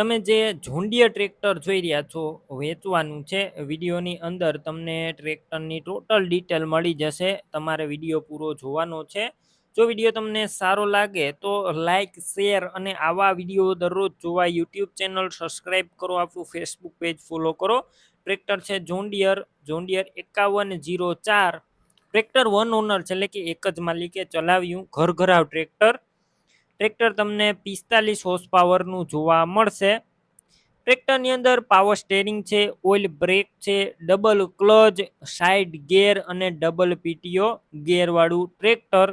તમે જે John Deere tractor જોઈ રહ્યા છો, વેચવાનું છે. વિડીયોની અંદર તમને ટ્રેક્ટરની ટોટલ ડિટેલ મળી જશે. તમારે વીડિયો પૂરો જોવાનો છે. જો વીડિયો તમને સારો લાગે તો લાઈક, શેર અને આવા વીડિયો દરરોજ જોવા યુટ્યુબ ચેનલ સબસ્ક્રાઈબ કરો, આપણું ફેસબુક પેજ ફોલો કરો. ટ્રેક્ટર છે જોન્ડિયર જોન્ડિયર એકાવન જીરો ચાર. ટ્રેક્ટર વન ઓનર છે, એટલે કે એક જ માલિકે ચલાવ્યું ઘર ઘરાવ ટ્રેક્ટર. ટ્રેક્ટર તમને પિસ્તાલીસ હોર્સ પાવરનું જોવા મળશે. ટ્રેક્ટરની અંદર પાવર સ્ટેરિંગ છે ઓઇલ બ્રેક છે ડબલ ક્લચ સાઇડ ગેર અને ડબલ પીટીઓ ગેરવાળું ટ્રેક્ટર.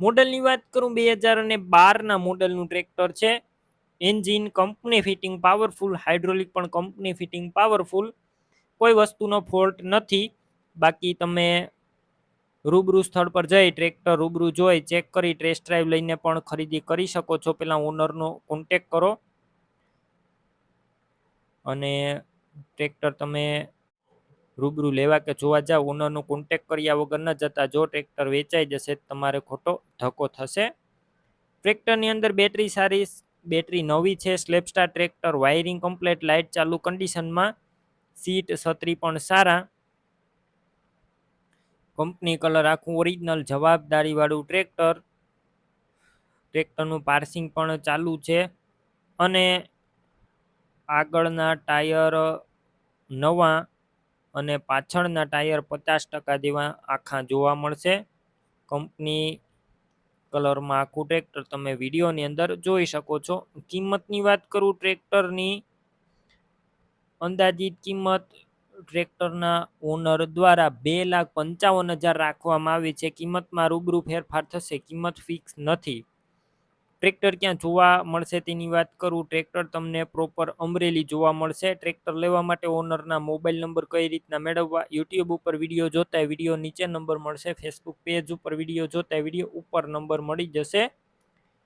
મોડલની વાત કરું, બે હજાર અને બારના મોડલનું ટ્રેક્ટર છે. Engine company fitting powerful, hydraulic પણ કંપની ફિટિંગ પાવરફુલ. કોઈ વસ્તુનો ફોલ્ટ નથી. બાકી તમે રૂબરૂ સ્થળ પર જઈ ટ્રેક્ટર રૂબરૂ જોઈ, ચેક કરી ટેસ્ટ ડ્રાઈવ લઈને પણ ખરીદી કરી શકો છો. પહેલાં ઓનરનો કોન્ટેક કરો. અને ટ્રેક્ટર તમે રૂબરૂ લેવા કે જોવા જાઓ ઓનરનો કોન્ટેક કર્યા વગર ન જતા જો ટ્રેક્ટર વેચાઈ જશે તમારે ખોટો ધક્કો થશે. ટ્રેક્ટરની અંદર બેટરી સારી બેટરી નવી છે self starter tractor wiring complete light ચાલુ કન્ડિશનમાં સીટ છત્રી પણ સારા. કંપની કલર આખું ઓરિજિનલ જવાબદારીવાળું ટ્રેક્ટર ટ્રેક્ટરનું પાર્સિંગ પણ ચાલુ છે. અને આગળના ટાયર નવા અને પાછળના ટાયર પચાસ ટકા જેવા આખા જોવા મળશે. કંપની કલરમાં આખું ટ્રેક્ટર તમે વિડીયોની અંદર જોઈ શકો છો. કિંમતની વાત કરું ટ્રેક્ટરની અંદાજિત કિંમત ટ્રેક્ટરના ઓનર દ્વારા બે લાખ પંચાવન હજાર રાખવામાં આવી છે. કિંમતમાં રૂબરૂ ફેરફાર થશે. કિંમત ફિક્સ નથી. ટ્રેક્ટર ક્યાં જોવા મળશે તેની વાત કરું. ટ્રેક્ટર તમને પ્રોપર અમરેલી જોવા મળશે. ટ્રેક્ટર લેવા માટે ઓનરના મોબાઈલ નંબર કઈ રીતના મેળવવા યુટ્યુબ ઉપર વીડિયો જોતા વીડિયો નીચે નંબર મળશે. ફેસબુક પેજ ઉપર વીડિયો જોતા વીડિયો ઉપર નંબર મળી જશે.